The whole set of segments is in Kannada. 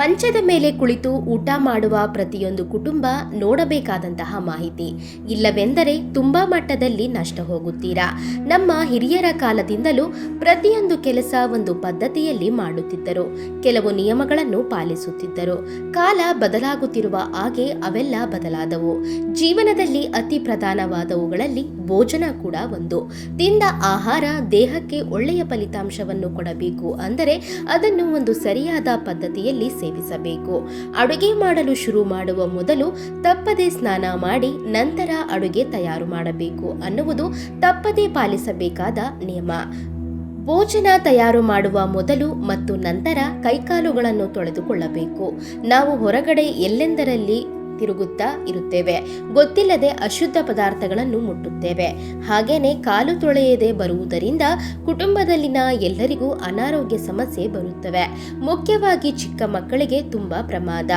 ಮಂಚದ ಮೇಲೆ ಕುಳಿತು ಊಟ ಮಾಡುವ ಪ್ರತಿಯೊಂದು ಕುಟುಂಬ ನೋಡಬೇಕಾದಂತಹ ಮಾಹಿತಿ. ಇಲ್ಲವೆಂದರೆ ತುಂಬಾ ಮಟ್ಟದಲ್ಲಿ ನಷ್ಟ ಹೋಗುತ್ತೀರಾ? ನಮ್ಮ ಹಿರಿಯರ ಕಾಲದಿಂದಲೂ ಪ್ರತಿಯೊಂದು ಕೆಲಸ ಒಂದು ಪದ್ಧತಿಯಲ್ಲಿ ಮಾಡುತ್ತಿದ್ದರು. ಕೆಲವು ನಿಯಮಗಳನ್ನು ಪಾಲಿಸುತ್ತಿದ್ದರು. ಕಾಲ ಬದಲಾಗುತ್ತಿರುವ ಹಾಗೆ ಅವೆಲ್ಲ ಬದಲಾದವು. ಜೀವನದಲ್ಲಿ ಅತಿ ಪ್ರಧಾನವಾದವುಗಳಲ್ಲಿ ಭೋಜನ ಕೂಡ ಒಂದು. ತಿಂದ ಆಹಾರ ದೇಹಕ್ಕೆ ಒಳ್ಳೆಯ ಫಲಿತಾಂಶವನ್ನು ಕೊಡಬೇಕು ಅಂದರೆ ಅದನ್ನು ಒಂದು ಸರಿಯಾದ ಪದ್ಧತಿಯಲ್ಲಿ ಸೇವಿಸಬೇಕು. ಅಡುಗೆ ಮಾಡಲು ಶುರು ಮಾಡುವ ಮೊದಲು ತಪ್ಪದೆ ಸ್ನಾನ ಮಾಡಿ ನಂತರ ಅಡುಗೆ ತಯಾರು ಮಾಡಬೇಕು ಅನ್ನುವುದು ತಪ್ಪದೇ ಪಾಲಿಸಬೇಕಾದ ನಿಯಮ. ಭೋಜನ ತಯಾರು ಮಾಡುವ ಮೊದಲು ಮತ್ತು ನಂತರ ಕೈಕಾಲುಗಳನ್ನು ತೊಳೆದುಕೊಳ್ಳಬೇಕು. ನಾವು ಹೊರಗಡೆ ಎಲ್ಲೆಂದರಲ್ಲಿ ತಿರುಗುತ್ತಾ ಇರುತ್ತೇವೆ. ಗೊತ್ತಿಲ್ಲದೆ ಅಶುದ್ಧ ಪದಾರ್ಥಗಳನ್ನು ಮುಟ್ಟುತ್ತೇವೆ. ಹಾಗೇನೆ ಕಾಲು ತೊಳೆಯದೆ ಬರುವುದರಿಂದ ಕುಟುಂಬದಲ್ಲಿನ ಎಲ್ಲರಿಗೂ ಅನಾರೋಗ್ಯ ಸಮಸ್ಯೆ ಬರುತ್ತವೆ. ಮುಖ್ಯವಾಗಿ ಚಿಕ್ಕ ಮಕ್ಕಳಿಗೆ ತುಂಬಾ ಪ್ರಮಾದ.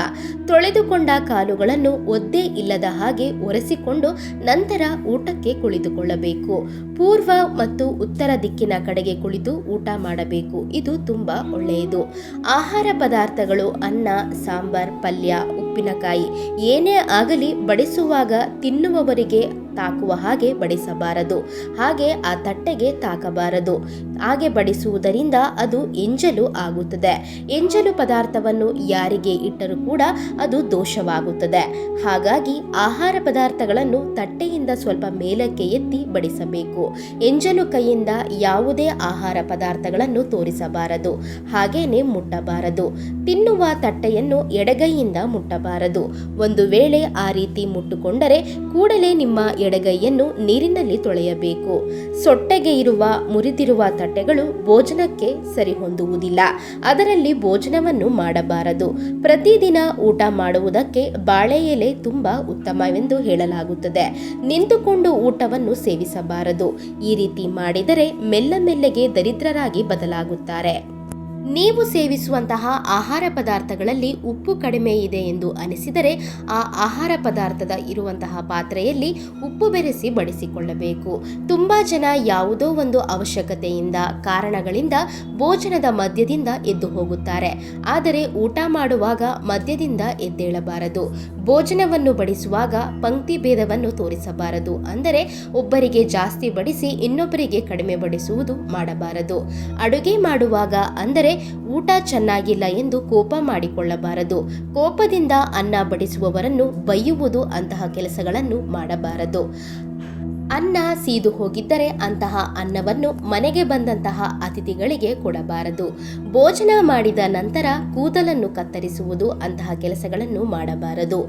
ತೊಳೆದುಕೊಂಡ ಕಾಲುಗಳನ್ನು ಒದ್ದೆ ಇಲ್ಲದ ಹಾಗೆ ಒರೆಸಿಕೊಂಡು ನಂತರ ಊಟಕ್ಕೆ ಕುಳಿತುಕೊಳ್ಳಬೇಕು. ಪೂರ್ವ ಮತ್ತು ಉತ್ತರ ದಿಕ್ಕಿನ ಕಡೆಗೆ ಕುಳಿತು ಊಟ ಮಾಡಬೇಕು. ಇದು ತುಂಬಾ ಒಳ್ಳೆಯದು. ಆಹಾರ ಪದಾರ್ಥಗಳು ಅನ್ನ, ಸಾಂಬಾರ್, ಪಲ್ಯ ಉಪ್ಪಿನಕಾಯಿ. ಏನೇ ಆಗಲಿ ಬಡಿಸುವಾಗ ತಿನ್ನುವವರಿಗೆ ತಾಕುವ ಹಾಗೆ ಬಡಿಸಬಾರದು. ಹಾಗೆ ಆ ತಟ್ಟೆಗೆ ತಾಕಬಾರದು. ಹಾಗೆ ಬಡಿಸುವುದರಿಂದ ಅದು ಎಂಜಲು ಆಗುತ್ತದೆ. ಎಂಜಲು ಪದಾರ್ಥವನ್ನು ಯಾರಿಗೆ ಇಟ್ಟರೂ ಕೂಡ ಅದು ದೋಷವಾಗುತ್ತದೆ. ಹಾಗಾಗಿ ಆಹಾರ ಪದಾರ್ಥಗಳನ್ನು ತಟ್ಟೆಯಿಂದ ಸ್ವಲ್ಪ ಮೇಲಕ್ಕೆ ಎತ್ತಿ ಬಡಿಸಬೇಕು. ಎಂಜಲು ಕೈಯಿಂದ ಯಾವುದೇ ಆಹಾರ ಪದಾರ್ಥಗಳನ್ನು ತೋರಿಸಬಾರದು. ಹಾಗೇನೆ ಮುಟ್ಟಬಾರದು. ತಿನ್ನುವ ತಟ್ಟೆಯನ್ನು ಎಡಗೈಯಿಂದ ಮುಟ್ಟಬಾರದು. ಒಂದು ವೇಳೆ ಆ ರೀತಿ ಮುಟ್ಟುಕೊಂಡರೆ ಕೂಡಲೇ ನಿಮ್ಮ ಎಡಗೈಯನ್ನು ನೀರಿನಲ್ಲಿ ತೊಳೆಯಬೇಕು. ಸೊಟ್ಟೆಗೆ ಇರುವ ಮುರಿದಿರುವ ತಟ್ಟೆಗಳು ಭೋಜನಕ್ಕೆ ಸರಿಹೊಂದುವುದಿಲ್ಲ. ಅದರಲ್ಲಿ ಭೋಜನವನ್ನು ಮಾಡಬಾರದು. ಪ್ರತಿದಿನ ಊಟ ಮಾಡುವುದಕ್ಕೆ ಬಾಳೆ ಎಲೆ ತುಂಬ ಉತ್ತಮವೆಂದು ಹೇಳಲಾಗುತ್ತದೆ. ನಿಂತುಕೊಂಡು ಊಟವನ್ನು ಸೇವಿಸಬಾರದು. ಈ ರೀತಿ ಮಾಡಿದರೆ ಮೆಲ್ಲ ಮೆಲ್ಲಗೆ ದರಿದ್ರರಾಗಿ ಬದಲಾಗುತ್ತಾರೆ. ನೀವು ಸೇವಿಸುವಂತಹ ಆಹಾರ ಪದಾರ್ಥಗಳಲ್ಲಿ ಉಪ್ಪು ಕಡಿಮೆ ಇದೆ ಎಂದು ಅನಿಸಿದರೆ ಆ ಆಹಾರ ಪದಾರ್ಥದ ಇರುವಂತಹ ಪಾತ್ರೆಯಲ್ಲಿ ಉಪ್ಪು ಬೆರೆಸಿ ಬಡಿಸಿಕೊಳ್ಳಬೇಕು. ತುಂಬ ಜನ ಯಾವುದೋ ಒಂದು ಅವಶ್ಯಕತೆಯಿಂದ, ಕಾರಣಗಳಿಂದ ಭೋಜನದ ಮಧ್ಯದಿಂದ ಎದ್ದು ಹೋಗುತ್ತಾರೆ. ಆದರೆ ಊಟ ಮಾಡುವಾಗ ಮಧ್ಯದಿಂದ ಎದ್ದೇಳಬಾರದು. ಭೋಜನವನ್ನು ಬಡಿಸುವಾಗ ಪಂಕ್ತಿ ಭೇದವನ್ನು ತೋರಿಸಬಾರದು. ಅಂದರೆ ಒಬ್ಬರಿಗೆ ಜಾಸ್ತಿ ಬಡಿಸಿ ಇನ್ನೊಬ್ಬರಿಗೆ ಕಡಿಮೆ ಬಡಿಸುವುದು ಮಾಡಬಾರದು. ಅಡುಗೆ ಮಾಡುವಾಗ ಅಂದರೆ ಊಟ ಚೆನ್ನಾಗಿಲ್ಲ ಎಂದು ಕೋಪ ಮಾಡಿಕೊಳ್ಳಬಾರದು. ಕೋಪದಿಂದ ಅನ್ನ ಬಡಿಸುವವರನ್ನು ಬೈಯುವುದು ಅಂತಹ ಕೆಲಸಗಳನ್ನು ಮಾಡಬಾರದು. ಅನ್ನ ಸೀದು ಹೋಗಿದ್ದರೆ ಅಂತಹ ಅನ್ನವನ್ನು ಮನೆಗೆ ಬಂದಂತಹ ಅತಿಥಿಗಳಿಗೆ ಕೊಡಬಾರದು. ಭೋಜನ ಮಾಡಿದ ನಂತರ ಕೂದಲನ್ನು ಕತ್ತರಿಸುವುದು ಅಂತಹ ಕೆಲಸಗಳನ್ನು ಮಾಡಬಾರದು.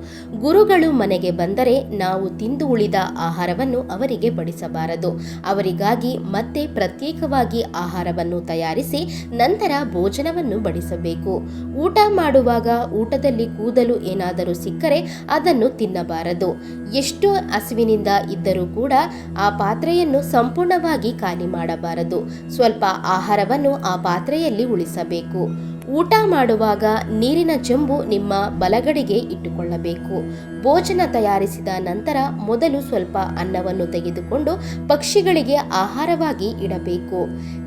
ಗುರುಗಳು ಮನೆಗೆ ಬಂದರೆ ನಾವು ತಿಂದು ಉಳಿದ ಆಹಾರವನ್ನು ಅವರಿಗೆ ಬಡಿಸಬಾರದು. ಅವರಿಗಾಗಿ ಮತ್ತೆ ಪ್ರತ್ಯೇಕವಾಗಿ ಆಹಾರವನ್ನು ತಯಾರಿಸಿ ನಂತರ ಭೋಜನವನ್ನು ಬಡಿಸಬೇಕು. ಊಟ ಮಾಡುವಾಗ ಊಟದಲ್ಲಿ ಕೂದಲು ಏನಾದರೂ ಸಿಕ್ಕರೆ ಅದನ್ನು ತಿನ್ನಬಾರದು. ಎಷ್ಟು ಹಸಿವಿನಿಂದ ಇದ್ದರೂ ಕೂಡ ಆ ಪಾತ್ರೆಯನ್ನು ಸಂಪೂರ್ಣವಾಗಿ ಖಾಲಿ ಮಾಡಬಾರದು. ಸ್ವಲ್ಪ ಆಹಾರವನ್ನು ಆ ಪಾತ್ರೆಯಲ್ಲಿ ಉಳಿಸಬೇಕು. ಊಟ ಮಾಡುವಾಗ ನೀರಿನ ಚೆಂಬು ನಿಮ್ಮ ಬಲಗಡೆಗೆ ಇಟ್ಟುಕೊಳ್ಳಬೇಕು. ಭೋಜನ ತಯಾರಿಸಿದ ನಂತರ ಮೊದಲು ಸ್ವಲ್ಪ ಅನ್ನವನ್ನು ತೆಗೆದುಕೊಂಡು ಪಕ್ಷಿಗಳಿಗೆ ಆಹಾರವಾಗಿ ಇಡಬೇಕು.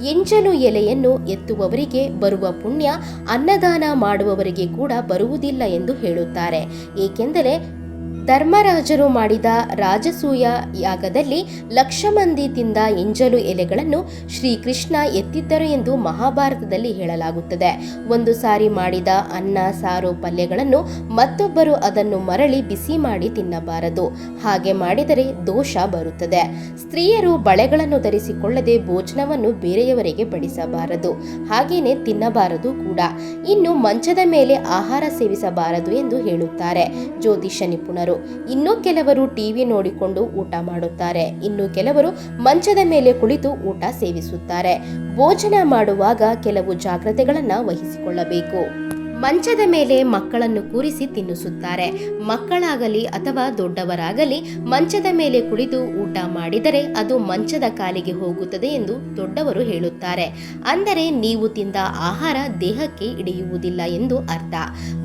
ಎಂಜಲು ಎಲೆಯನ್ನು ಎತ್ತುವವರಿಗೆ ಬರುವ ಪುಣ್ಯ, ಅನ್ನದಾನ ಮಾಡುವವರಿಗೆ ಕೂಡ ಬರುವುದಿಲ್ಲ ಎಂದು ಹೇಳುತ್ತಾರೆ. ಏಕೆಂದರೆ ಧರ್ಮರಾಜರು ಮಾಡಿದ ರಾಜಸೂಯ ಯಾಗದಲ್ಲಿ ಲಕ್ಷ ಮಂದಿ ತಿಂದ ಎಂಜಲು ಎಲೆಗಳನ್ನು ಶ್ರೀಕೃಷ್ಣ ಎತ್ತಿದ್ದರು ಎಂದು ಮಹಾಭಾರತದಲ್ಲಿ ಹೇಳಲಾಗುತ್ತದೆ. ಒಂದು ಸಾರಿ ಮಾಡಿದ ಅನ್ನ, ಸಾರು, ಪಲ್ಯಗಳನ್ನು ಮತ್ತೊಬ್ಬರು ಅದನ್ನು ಮರಳಿ ಬಿಸಿ ಮಾಡಿ ತಿನ್ನಬಾರದು. ಹಾಗೆ ಮಾಡಿದರೆ ದೋಷ ಬರುತ್ತದೆ. ಸ್ತ್ರೀಯರು ಬಳೆಗಳನ್ನು ಧರಿಸಿಕೊಳ್ಳದೆ ಭೋಜನವನ್ನು ಬೇರೆಯವರಿಗೆ ಬಡಿಸಬಾರದು. ಹಾಗೇನೆ ತಿನ್ನಬಾರದು ಕೂಡ. ಇನ್ನು ಮಂಚದ ಮೇಲೆ ಆಹಾರ ಸೇವಿಸಬಾರದು ಎಂದು ಹೇಳುತ್ತಾರೆ ಜ್ಯೋತಿಷ ನಿಪುಣರು. ಇನ್ನು ಕೆಲವರು ಟಿವಿ ನೋಡಿಕೊಂಡು ಊಟ ಮಾಡುತ್ತಾರೆ. ಇನ್ನು ಕೆಲವರು ಮಂಚದ ಮೇಲೆ ಕುಳಿತು ಊಟ ಸೇವಿಸುತ್ತಾರೆ. ಭೋಜನ ಮಾಡುವಾಗ ಕೆಲವು ಜಾಗ್ರತೆಗಳನ್ನು ವಹಿಸಿಕೊಳ್ಳಬೇಕು. ಮಂಚದ ಮೇಲೆ ಮಕ್ಕಳನ್ನು ಕೂರಿಸಿ ತಿನ್ನಿಸುತ್ತಾರೆ. ಮಕ್ಕಳಾಗಲಿ ಅಥವಾ ದೊಡ್ಡವರಾಗಲಿ ಮಂಚದ ಮೇಲೆ ಕುಳಿತು ಊಟ ಮಾಡಿದರೆ ಅದು ಮಂಚದ ಕಾಲಿಗೆ ಹೋಗುತ್ತದೆ ಎಂದು ದೊಡ್ಡವರು ಹೇಳುತ್ತಾರೆ. ಅಂದರೆ ನೀವು ತಿಂದ ಆಹಾರ ದೇಹಕ್ಕೆ ಹಿಡಿಯುವುದಿಲ್ಲ ಎಂದು ಅರ್ಥ.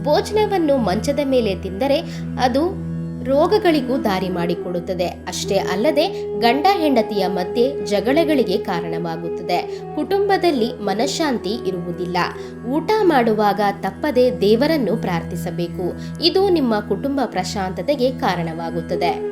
ಭೋಜನವನ್ನು ಮಂಚದ ಮೇಲೆ ತಿಂದರೆ ಅದು ರೋಗಗಳಿಗೂ ದಾರಿ ಮಾಡಿಕೊಡುತ್ತದೆ. ಅಷ್ಟೇ ಅಲ್ಲದೆ ಗಂಡ ಹೆಂಡತಿಯ ಮಧ್ಯೆ ಜಗಳಗಳಿಗೆ ಕಾರಣವಾಗುತ್ತದೆ. ಕುಟುಂಬದಲ್ಲಿ ಮನಃಶಾಂತಿ ಇರುವುದಿಲ್ಲ. ಊಟ ಮಾಡುವಾಗ ತಪ್ಪದೆ ದೇವರನ್ನು ಪ್ರಾರ್ಥಿಸಬೇಕು. ಇದು ನಿಮ್ಮ ಕುಟುಂಬ ಪ್ರಶಾಂತತೆಗೆ ಕಾರಣವಾಗುತ್ತದೆ.